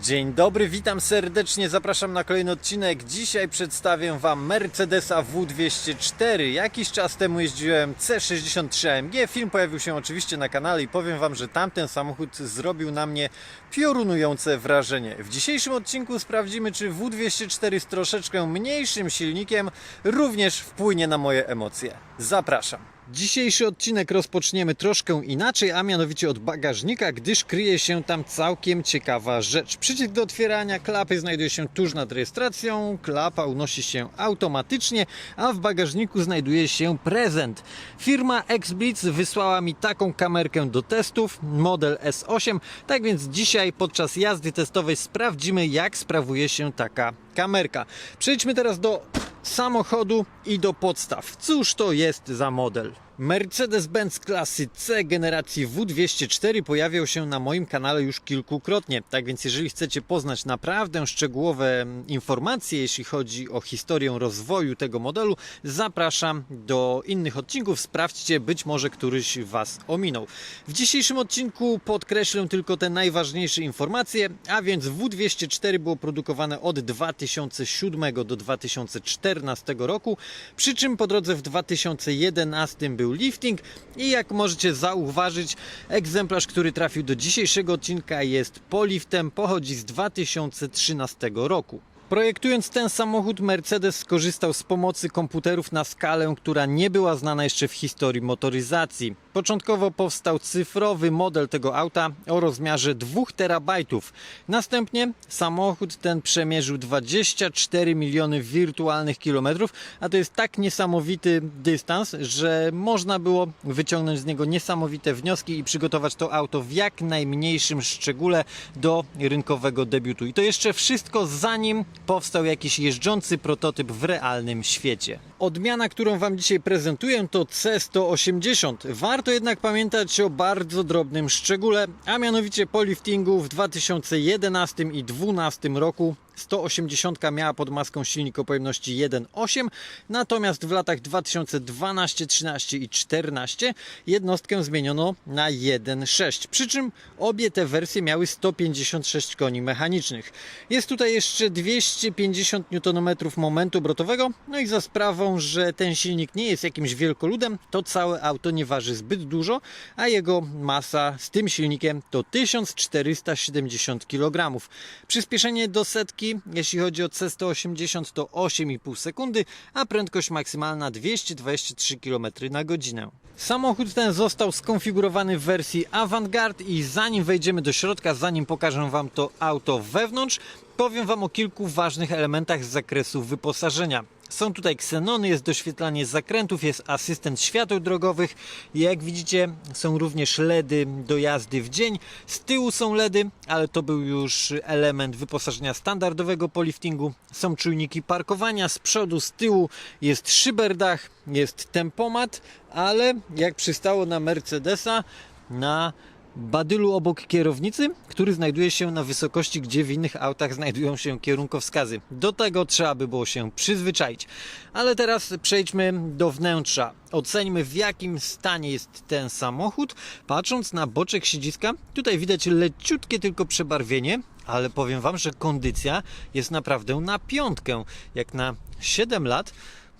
Dzień dobry, witam serdecznie, zapraszam na kolejny odcinek. Dzisiaj przedstawię Wam Mercedesa W204. Jakiś czas temu jeździłem C63 AMG. Film pojawił się oczywiście na kanale i powiem Wam, że tamten samochód zrobił na mnie piorunujące wrażenie. W dzisiejszym odcinku sprawdzimy, czy W204 z troszeczkę mniejszym silnikiem również wpłynie na moje emocje. Zapraszam. Dzisiejszy odcinek rozpoczniemy troszkę inaczej, a mianowicie od bagażnika, gdyż kryje się tam całkiem ciekawa rzecz. Przycisk do otwierania klapy znajduje się tuż nad rejestracją, klapa unosi się automatycznie, a w bagażniku znajduje się prezent. Firma XBlitz wysłała mi taką kamerkę do testów, model S8, tak więc dzisiaj podczas jazdy testowej sprawdzimy jak sprawuje się taka kamerka. Przejdźmy teraz do samochodu i do podstaw. Cóż to jest za model? Mercedes-Benz klasy C generacji W204 pojawiał się na moim kanale już kilkukrotnie. Tak więc, jeżeli chcecie poznać naprawdę szczegółowe mm, informacje, jeśli chodzi o historię rozwoju tego modelu, zapraszam do innych odcinków. Sprawdźcie, być może któryś Was ominął. W dzisiejszym odcinku podkreślę tylko te najważniejsze informacje, a więc W204 było produkowane od 2007 do 2014 roku, przy czym po drodze w 2011 był lifting i jak możecie zauważyć, egzemplarz, który trafił do dzisiejszego odcinka jest poliftem, pochodzi z 2013 roku. Projektując ten samochód, Mercedes skorzystał z pomocy komputerów na skalę, która nie była znana jeszcze w historii motoryzacji. Początkowo powstał cyfrowy model tego auta o rozmiarze 2 terabajtów. Następnie samochód ten przemierzył 24 miliony wirtualnych kilometrów, a to jest tak niesamowity dystans, że można było wyciągnąć z niego niesamowite wnioski i przygotować to auto w jak najmniejszym szczególe do rynkowego debiutu. I to jeszcze wszystko zanim powstał jakiś jeżdżący prototyp w realnym świecie. Odmiana, którą Wam dzisiaj prezentuję to C180. Warto jednak pamiętać o bardzo drobnym szczególe, a mianowicie po liftingu w 2011 i 2012 roku 180 miała pod maską silnik o pojemności 1.8, natomiast w latach 2012, 13 i 14 jednostkę zmieniono na 1.6. Przy czym obie te wersje miały 156 koni mechanicznych. Jest tutaj jeszcze 250 Nm momentu obrotowego, no i za sprawą, że ten silnik nie jest jakimś wielkoludem, to całe auto nie waży zbyt dużo, a jego masa z tym silnikiem to 1470 kg. Przyspieszenie do setki jeśli chodzi o C180 to 8,5 sekundy, a prędkość maksymalna 223 km na godzinę. Samochód ten został skonfigurowany w wersji Avantgarde i zanim wejdziemy do środka, zanim pokażę Wam to auto wewnątrz, powiem Wam o kilku ważnych elementach z zakresu wyposażenia. Są tutaj ksenony, jest doświetlanie zakrętów, jest asystent świateł drogowych. Jak widzicie, są również LEDy do jazdy w dzień. Z tyłu są LEDy, ale to był już element wyposażenia standardowego po liftingu. Są czujniki parkowania z przodu, z tyłu jest szyberdach, jest tempomat, ale jak przystało na Mercedesa, na badylu obok kierownicy, który znajduje się na wysokości, gdzie w innych autach znajdują się kierunkowskazy. Do tego trzeba by było się przyzwyczaić. Ale teraz przejdźmy do wnętrza. Oceńmy w jakim stanie jest ten samochód. Patrząc na boczek siedziska, tutaj widać leciutkie tylko przebarwienie, ale powiem Wam, że kondycja jest naprawdę na piątkę. Jak na 7 lat,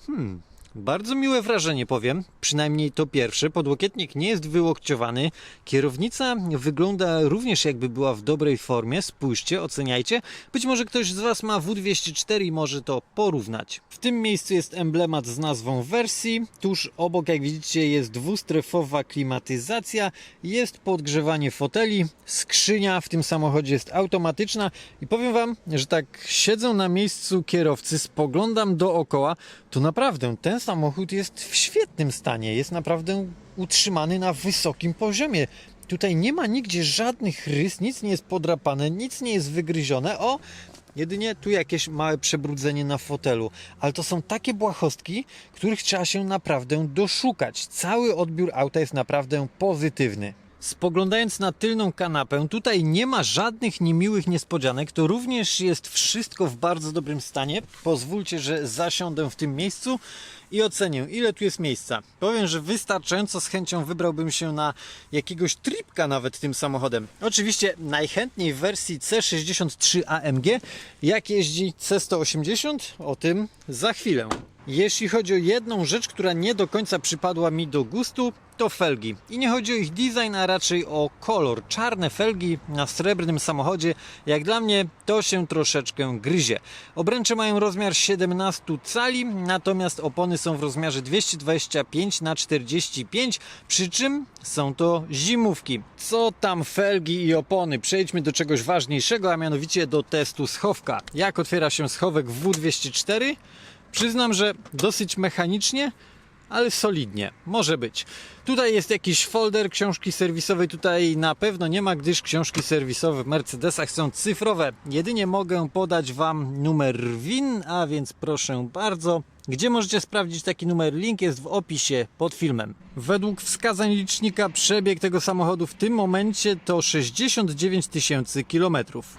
hmm, bardzo miłe wrażenie powiem, przynajmniej to pierwsze. Podłokietnik nie jest wyłokciowany. Kierownica wygląda również jakby była w dobrej formie. Spójrzcie, oceniajcie. Być może ktoś z Was ma W204 i może to porównać. W tym miejscu jest emblemat z nazwą wersji. Tuż obok, jak widzicie, jest dwustrefowa klimatyzacja. Jest podgrzewanie foteli. Skrzynia w tym samochodzie jest automatyczna. I powiem Wam, że tak siedzę na miejscu kierowcy, spoglądam dookoła, to naprawdę ten samochód jest w świetnym stanie. Jest naprawdę utrzymany na wysokim poziomie. Tutaj nie ma nigdzie żadnych rys, nic nie jest podrapane, nic nie jest wygryzione. O, jedynie tu jakieś małe przebrudzenie na fotelu. Ale to są takie błahostki, których trzeba się naprawdę doszukać. Cały odbiór auta jest naprawdę pozytywny. Spoglądając na tylną kanapę, tutaj nie ma żadnych niemiłych niespodzianek. To również jest wszystko w bardzo dobrym stanie. Pozwólcie, że zasiądę w tym miejscu i ocenię, ile tu jest miejsca. Powiem, że wystarczająco z chęcią wybrałbym się na jakiegoś tripka nawet tym samochodem. Oczywiście najchętniej w wersji C63 AMG. Jak jeździ C180? O tym za chwilę. Jeśli chodzi o jedną rzecz, która nie do końca przypadła mi do gustu, to felgi. I nie chodzi o ich design, a raczej o kolor. Czarne felgi na srebrnym samochodzie, jak dla mnie, to się troszeczkę gryzie. Obręcze mają rozmiar 17 cali, natomiast opony są w rozmiarze 225 na 45, przy czym są to zimówki. Co tam felgi i opony? Przejdźmy do czegoś ważniejszego, a mianowicie do testu schowka. Jak otwiera się schowek w W204? Przyznam, że dosyć mechanicznie, ale solidnie. Może być. Tutaj jest jakiś folder książki serwisowej. Tutaj na pewno nie ma, gdyż książki serwisowe w Mercedesach są cyfrowe. Jedynie mogę podać Wam numer WIN, a więc proszę bardzo. Gdzie możecie sprawdzić taki numer? Link jest w opisie pod filmem. Według wskazań licznika przebieg tego samochodu w tym momencie to 69 tysięcy kilometrów.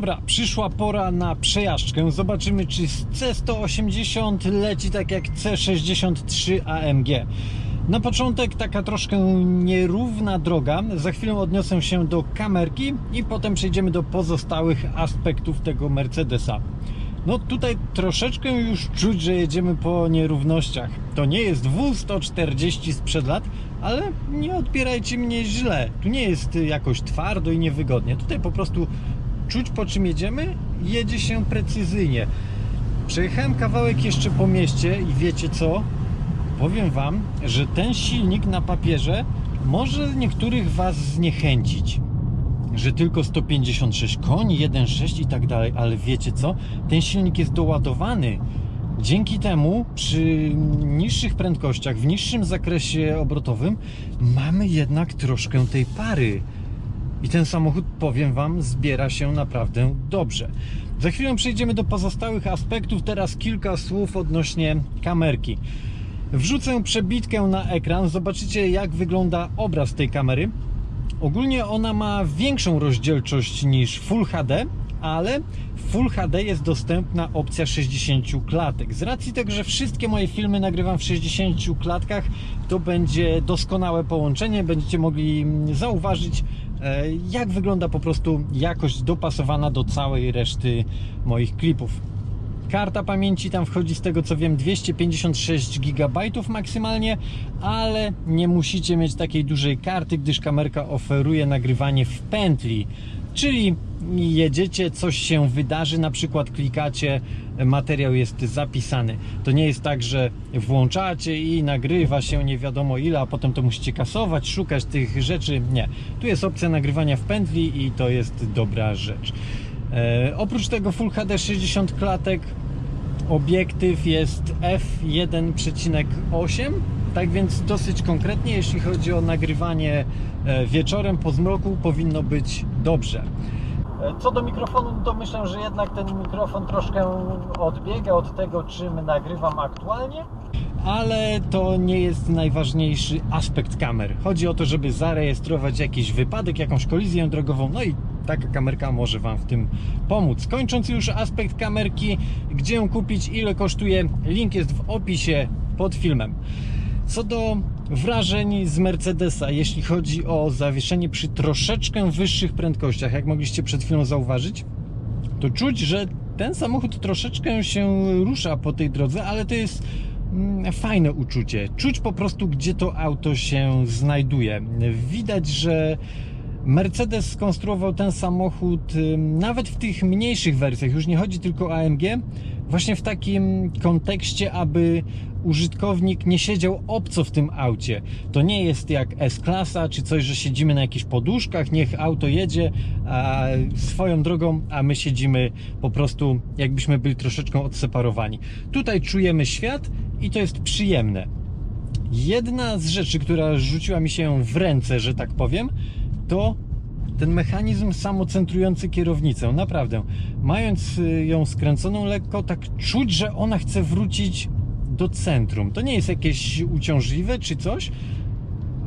Dobra, przyszła pora na przejażdżkę. Zobaczymy, czy z C180 leci tak jak C63 AMG. Na początek taka troszkę nierówna droga. Za chwilę odniosę się do kamerki i potem przejdziemy do pozostałych aspektów tego Mercedesa. No tutaj troszeczkę już czuć, że jedziemy po nierównościach. To nie jest W140 sprzed lat, ale nie odbierajcie mnie źle. Tu nie jest jakoś twardo i niewygodnie. Tutaj po prostu czuć po czym jedziemy, jedzie się precyzyjnie. Przejechałem kawałek jeszcze po mieście i wiecie co? Powiem Wam, że ten silnik na papierze może niektórych Was zniechęcić. Że tylko 156 koni, 1.6 i tak dalej, ale wiecie co? Ten silnik jest doładowany. Dzięki temu przy niższych prędkościach, w niższym zakresie obrotowym mamy jednak troszkę tej pary. I ten samochód, powiem Wam, zbiera się naprawdę dobrze. Za chwilę przejdziemy do pozostałych aspektów. Teraz kilka słów odnośnie kamerki. Wrzucę przebitkę na ekran, zobaczycie jak wygląda obraz tej kamery. Ogólnie ona ma większą rozdzielczość niż Full HD, ale w Full HD jest dostępna opcja 60 klatek. Z racji tego, że wszystkie moje filmy nagrywam w 60 klatkach, to będzie doskonałe połączenie. Będziecie mogli zauważyć, e, jak wygląda po prostu jakość dopasowana do całej reszty moich klipów. Karta pamięci tam wchodzi z tego co wiem 256 GB maksymalnie, ale nie musicie mieć takiej dużej karty, gdyż kamerka oferuje nagrywanie w pętli. Czyli jedziecie, coś się wydarzy, na przykład klikacie, materiał jest zapisany. To nie jest tak, że włączacie i nagrywa się nie wiadomo ile, a potem to musicie kasować, szukać tych rzeczy. Nie. Tu jest opcja nagrywania w pętli i to jest dobra rzecz. E, oprócz tego Full HD 60 klatek obiektyw jest f1,8 tak więc dosyć konkretnie jeśli chodzi o nagrywanie e, wieczorem po zmroku powinno być dobrze E, co do mikrofonu, to myślę, że jednak ten mikrofon troszkę odbiega od tego, czym nagrywam aktualnie. Ale to nie jest najważniejszy aspekt kamer. Chodzi o to, żeby zarejestrować jakiś wypadek, jakąś kolizję drogową, no i taka kamerka może Wam w tym pomóc. Kończąc już aspekt kamerki, gdzie ją kupić, ile kosztuje, link jest w opisie pod filmem. Co do wrażeń z Mercedesa, jeśli chodzi o zawieszenie przy troszeczkę wyższych prędkościach, jak mogliście przed chwilą zauważyć, to czuć, że ten samochód troszeczkę się rusza po tej drodze, ale to jest mm, fajne uczucie. Czuć po prostu, gdzie to auto się znajduje. Widać, że Mercedes skonstruował ten samochód nawet w tych mniejszych wersjach, już nie chodzi tylko o AMG, właśnie w takim kontekście, aby użytkownik nie siedział obco w tym aucie. To nie jest jak S-klasa czy coś, że siedzimy na jakichś poduszkach, niech auto jedzie a swoją drogą, a my siedzimy po prostu jakbyśmy byli troszeczkę odseparowani. Tutaj czujemy świat i to jest przyjemne. Jedna z rzeczy, która rzuciła mi się w ręce, że tak powiem, to ten mechanizm samocentrujący kierownicę. Naprawdę, mając y, ją skręconą lekko, tak czuć, że ona chce wrócić do centrum. To nie jest jakieś uciążliwe czy coś,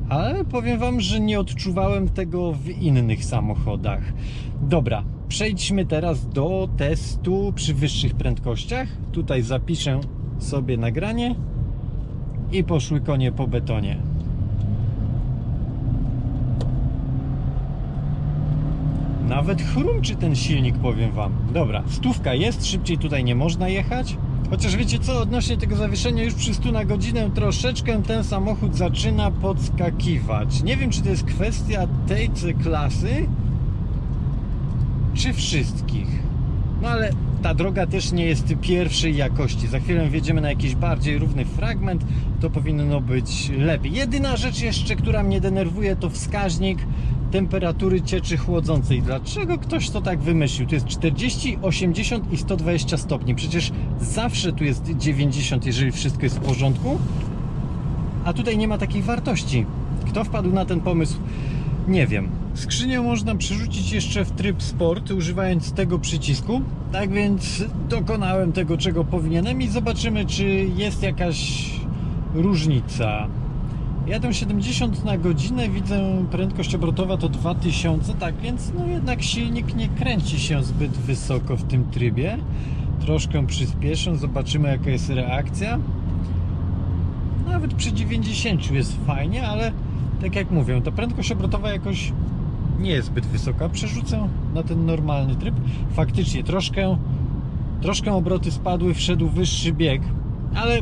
ale powiem Wam, że nie odczuwałem tego w innych samochodach. Dobra, przejdźmy teraz do testu przy wyższych prędkościach. Tutaj zapiszę sobie nagranie i poszły konie po betonie. Nawet chrumczy ten silnik, powiem Wam. Dobra, stówka jest, szybciej tutaj nie można jechać. Chociaż wiecie co, odnośnie tego zawieszenia już przy 100 na godzinę troszeczkę ten samochód zaczyna podskakiwać. Nie wiem, czy to jest kwestia tej C-klasy, czy wszystkich. No ale ta droga też nie jest pierwszej jakości. Za chwilę wjedziemy na jakiś bardziej równy fragment, to powinno być lepiej. Jedyna rzecz jeszcze, która mnie denerwuje, to wskaźnik temperatury cieczy chłodzącej. Dlaczego ktoś to tak wymyślił? Tu jest 40, 80 i 120 stopni. Przecież zawsze tu jest 90, jeżeli wszystko jest w porządku. A tutaj nie ma takiej wartości. Kto wpadł na ten pomysł? Nie wiem. Skrzynię można przerzucić jeszcze w tryb sport, używając tego przycisku. Tak więc dokonałem tego, czego powinienem i zobaczymy, czy jest jakaś różnica. Jadę 70 na godzinę, widzę prędkość obrotowa to 2000, tak więc no jednak silnik nie kręci się zbyt wysoko w tym trybie. Troszkę przyspieszę, zobaczymy jaka jest reakcja. Nawet przy 90 jest fajnie, ale tak jak mówię, ta prędkość obrotowa jakoś nie jest zbyt wysoka. Przerzucę na ten normalny tryb. Faktycznie troszkę, troszkę obroty spadły, wszedł wyższy bieg, ale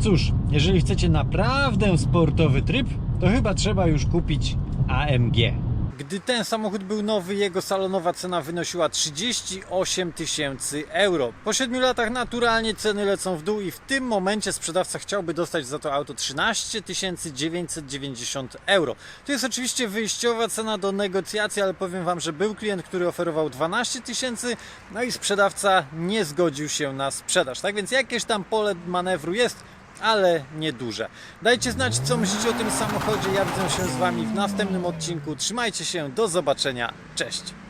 cóż, jeżeli chcecie naprawdę sportowy tryb, to chyba trzeba już kupić AMG. Gdy ten samochód był nowy, jego salonowa cena wynosiła 38 tysięcy euro. Po 7 latach naturalnie ceny lecą w dół i w tym momencie sprzedawca chciałby dostać za to auto 13 990 euro. To jest oczywiście wyjściowa cena do negocjacji, ale powiem Wam, że był klient, który oferował 12 tysięcy, no i sprzedawca nie zgodził się na sprzedaż. Tak więc jakieś tam pole manewru jest, ale nieduże. Dajcie znać, co myślicie o tym samochodzie. Ja widzę się z Wami w następnym odcinku. Trzymajcie się, do zobaczenia. Cześć!